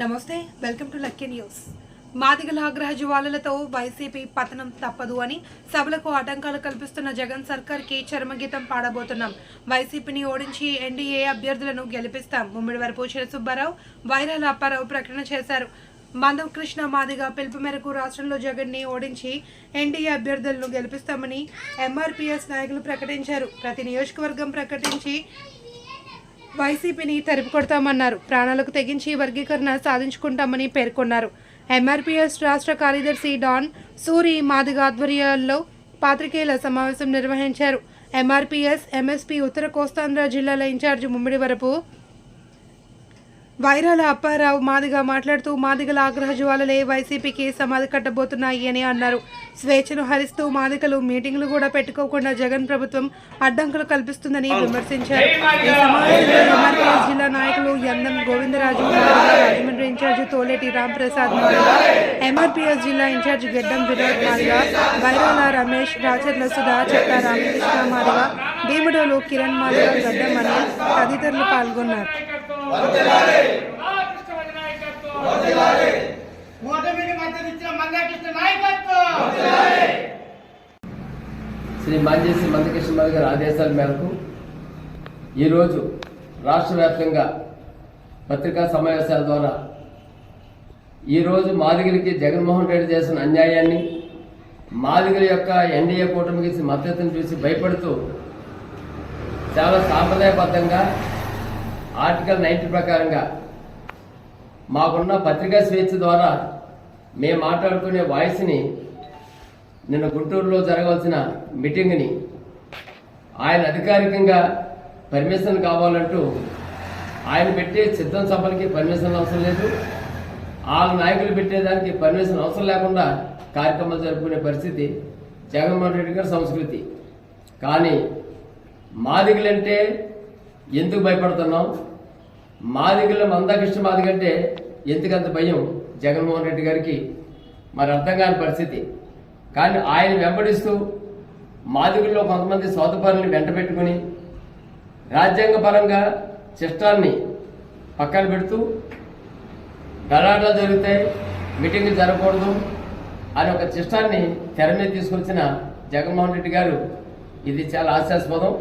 నమస్తే welcome to lucky news. మాదిగల ఆగ్రహ జ్వాలలతో YCP పతనం తప్పదు అని సభలకు ఆటంకాలు కల్పిస్తున్న జగన్ సర్కార్కి చర్మగీతం పాడబోతున్నాం. వైసీపీని ఓడించి ఎన్డీఏ అభ్యర్థులను గెలిపిస్తాం. ముమ్మిడి వరపు సుబ్బారావు వైరాల అప్పారావు ప్రకటన చేశారు. మందం కృష్ణ మాదిగ పిలుపు మేరకు రాష్ట్రంలో జగన్ని ఓడించి ఎన్డీఏ అభ్యర్థులను గెలిపిస్తామని ఎంఆర్పీఎస్ నాయకులు ప్రకటించారు. ప్రతి నియోజకవర్గం ప్రకటించి వైసీపీని తరిపి కొడతామన్నారు. ప్రాణాలకు తెగించి వర్గీకరణ సాధించుకుంటామని పేర్కొన్నారు. ఎంఆర్పీఎస్ రాష్ట్ర కార్యదర్శి డాన్ సూరి మాదిగ ఆధ్వర్యాల్లో పాత్రికేయుల సమావేశం నిర్వహించారు. ఎంఆర్పీఎస్ ఎంఎస్పీ ఉత్తర కోస్తాంధ్ర జిల్లాల ఇన్ఛార్జి ముమ్మిడి వరపు వైరాల అప్పారావు మాదిగా మాట్లాడుతూ మాదిగల ఆగ్రహ జ్వాలలే వైసీపీకి సమాధి కట్టబోతున్నాయి అని అన్నారు. స్వేచ్ఛను హరిస్తూ మాదికలు మీటింగ్లు కూడా పెట్టుకోకుండా జగన్ ప్రభుత్వం అడ్డంకులు కల్పిస్తుందని విమర్శించారు. ఈ సమావేశంలో ఎంఆర్పీఎస్ జిల్లా నాయకులు Yandam Govindaraju Rajahmundry in charge Toleti Ramprasad Madiga MRPS జిల్లా ఇన్ఛార్జి గెడ్డం వినోద్ మాదిగ వైరాల రమేష్ రాచర్ల సుధా చెత్త రామకృష్ణ మాదిగ భీముడోలు కిరణ్ మాదిగా గడ్డం అనిల్ తదితరులు పాల్గొన్నారు. శ్రీ మంజేసి మందకృష్ణ గారి ఆదేశాల మేరకు ఈరోజు రాష్ట్ర వ్యాప్తంగా పత్రికా సమావేశాల ద్వారా ఈరోజు మాదిగలకి జగన్మోహన్ రెడ్డి చేసిన అన్యాయాన్ని మాదిగల యొక్క ఎన్డీఏ కూటమికి మద్దతును చూసి భయపడుతూ చాలా సాంప్రదాయబద్ధంగా ఆర్టికల్ నైన్టీ ప్రకారంగా మాకున్న పత్రికా స్వేచ్ఛ ద్వారా మేము మాట్లాడుకునే వాయిస్ని నిన్న గుంటూరులో జరగవలసిన మీటింగ్ని ఆయన అధికారికంగా పర్మిషన్ కావాలంటూ ఆయన పెట్టే సిద్ధం సభలకి పర్మిషన్ అవసరం లేదు. వాళ్ళ నాయకులు పెట్టేదానికి పర్మిషన్ అవసరం లేకుండా కార్యక్రమాలు జరుపుకునే పరిస్థితి జగన్మోహన్ రెడ్డి గారి సంస్కృతి. కానీ మాదిగలంటే ఎందుకు భయపడుతున్నాం మాదిగల మందకృష్ణ మాదిగంటే ఎందుకంత భయం? జగన్మోహన్ రెడ్డి గారికి మరి అర్థం కాని పరిస్థితి. కానీ ఆయన వెంబడిస్తూ మాదిగుల్లో కొంతమంది సోదపరుల్ని వెంట పెట్టుకుని రాజ్యాంగపరంగా చిష్టాన్ని పక్కన పెడుతూ గలాట్లు జరుగుతాయి మీటింగ్లు జరగకూడదు అని ఒక చిష్టాన్ని తెర మీద తీసుకొచ్చిన జగన్మోహన్ రెడ్డి గారు ఇది చాలా ఆశాస్పదం.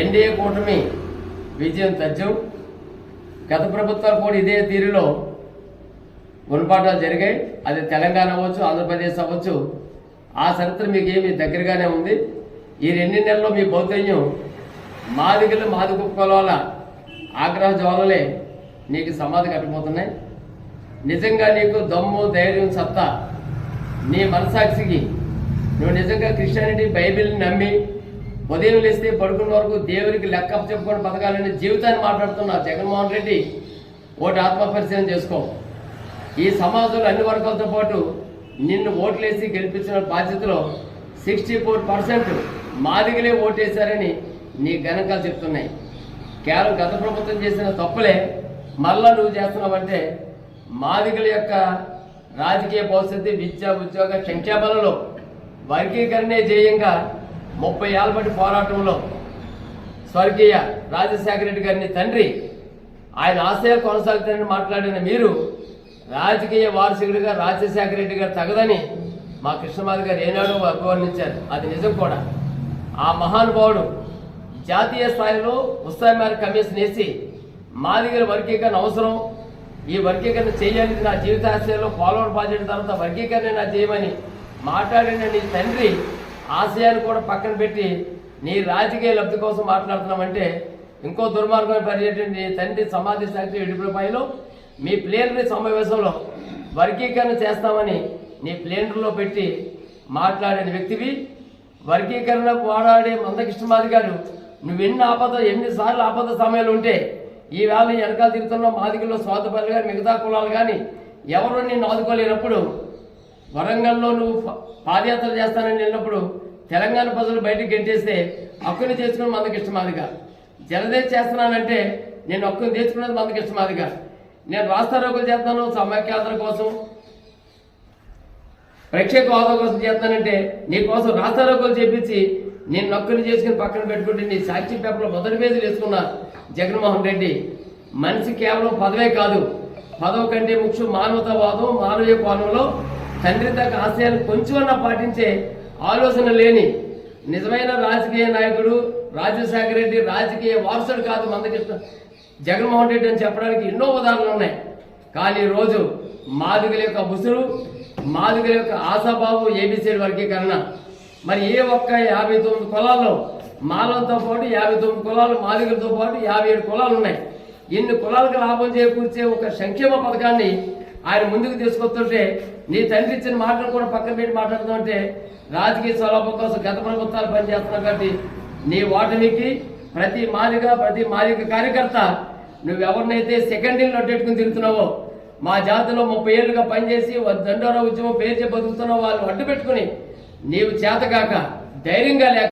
ఎన్డీఏ కూటమి విజయం తథ్యం గత ప్రభుత్వాలు కూడా ఇదే తీరులో గుణపాఠాలు జరిగాయి. అది తెలంగాణ అవ్వచ్చు ఆంధ్రప్రదేశ్ అవ్వచ్చు. ఆ చరిత్ర మీకు ఏమి దగ్గరగానే ఉంది. ఈ రెండు నెలల్లో మీ బౌద్ధన్యం మాదిగలు మాది కుక్కల ఆగ్రహ జ్వాలలే నీకు సమాధి కట్టబోతున్నాయి. నిజంగా నీకు దమ్ము ధైర్యం సత్తా నీ మనసాక్షికి. నువ్వు నిజంగా క్రిస్టియానిటీ బైబిల్ని నమ్మి ఉదయం లేస్తే పడుకున్న వరకు దేవునికి లెక్క చెప్పుకొని బతకాలని జీవితాన్ని మాట్లాడుతున్నారు జగన్మోహన్ రెడ్డి ఓటు ఆత్మపరిశీలన చేసుకో. ఈ సమాజంలో అన్ని వర్గాలతో పాటు నిన్ను ఓట్లేసి గెలిపించిన బాధ్యతలో సిక్స్టీ ఫోర్ పర్సెంట్ మాదిగలే ఓటేశారని నీ గణకాలు చెప్తున్నాయి. కేవలం గత ప్రభుత్వం చేసిన తప్పులే మళ్ళా నువ్వు చేస్తున్నావంటే మాదిగల యొక్క రాజకీయ భవిష్యత్తు విద్య ఉద్యోగ సంక్షేమాలలో వర్గీకరణే జేయంగా ముప్పై ఏళ్ళ పోరాటంలో స్వర్గీయ రాజశేఖర రెడ్డి గారిని తండ్రి ఆయన ఆశయాలు కొనసాగుతానని మాట్లాడిన మీరు రాజకీయ వారసుడిగా రాజశేఖర రెడ్డి గారు తగదని మా కృష్ణమాధ గారు ఏనాడో అభివర్ణించారు. అది నిజం కూడా. ఆ మహానుభావుడు జాతీయ స్థాయిలో ఉత్సాహ కమిషన్ వేసి మాదిగల వర్గీకరణ అవసరం ఈ వర్గీకరణ చేయాలి నా జీవితాశయంలో పోలవరం ప్రాజెక్ట్ తర్వాత వర్గీకరణ నా చేయమని మాట్లాడిన నీ తండ్రి ఆశయాన్ని కూడా పక్కన పెట్టి నీ రాజకీయ లబ్ధి కోసం మాట్లాడుతున్నామంటే ఇంకో దుర్మార్గమైన పర్యటన నీ తండ్రి సమాధి శాఖ ఇడుపులపైలో మీ ప్లేనరీ సమావేశంలో వర్గీకరణ చేస్తామని నీ ప్లేనరీలో పెట్టి మాట్లాడిన వ్యక్తివి. వర్గీకరణ పోరాడే మందకృష్ణమాది గారు నువ్వు ఎన్ని ఆపద ఎన్నిసార్లు ఆపద సమయాలు ఉంటే ఈ వేళ వెనకాల తిరుగుతున్న మాదిగల్లో స్వాతపల్లి కానీ మిగతా కులాలు కానీ ఎవరు నిన్ను ఆదుకోలేనప్పుడు వరంగల్లో నువ్వు పాదయాత్ర చేస్తానని వెళ్ళినప్పుడు తెలంగాణ ప్రజలు బయటకు గెంటేస్తే హక్కుని చేసుకుని మందకిష్టమాదిగా జలదే చేస్తున్నానంటే నేను హక్కుని తెచ్చుకున్నది మందకిష్టమాదిగా నేను రాష్ట్ర రోగులు చేస్తాను సమైక్యాత్ర కోసం ప్రేక్షక హోదా కోసం చేస్తానంటే నీ కోసం రాస్తారోకోలు చేపించి నేను నొక్కలు చేసుకుని పక్కన పెట్టుకుంటే నీ సాక్షి పేపర్లో మొదటి పేజీ వేసుకున్న జగన్మోహన్ రెడ్డి మనిషి కేవలం పదవే కాదు. పదవ కంటే ముఖ్యం మానవతావాదం మానవీయ కోణంలో తండ్రి తగ్గ ఆశయాలు కొంచెమన్నా పాటించే ఆలోచన లేని నిజమైన రాజకీయ నాయకుడు రాజశేఖర రెడ్డి రాజకీయ వారసుడు కాదు మందకృష్ణ జగన్మోహన్ రెడ్డి అని చెప్పడానికి ఎన్నో ఉదాహరణలు ఉన్నాయి. కానీ రోజు మాదిగల యొక్క ముసురు మాదిగల యొక్క ఆశాభావం ఏబిసిడి వర్గీకరణ. మరి ఏ ఒక్క యాభై తొమ్మిది కులాల్లో మాలతో పాటు యాభై తొమ్మిది కులాలు మాదిగలతో పాటు యాభై ఏడు కులాలు ఉన్నాయి. ఇన్ని కులాలకు లాభం చేకూర్చే ఒక సంక్షేమ పథకాన్ని ఆయన ముందుకు తీసుకొస్తుంటే నీ తండ్రి ఇచ్చిన మాటలు కూడా పక్కన పెట్టి మాట్లాడుతుంటే రాజకీయ స్వలాభం కోసం గత ప్రభుత్వాలు పనిచేస్తున్నావు కాబట్టి నీ ఓటమికి ప్రతి మాలిక ప్రతి మాలిక కార్యకర్త నువ్వెవరినైతే సెకండరీలో అడ్డెట్టుకుని తిరుగుతున్నావో మా జాతిలో ముప్పై ఏళ్ళుగా పనిచేసి దండోరా ఉద్యమం పేరు చెప్పి బతుకుతున్నావు వాళ్ళు అడ్డు పెట్టుకుని నీవు చేతగాక ధైర్యంగా లేక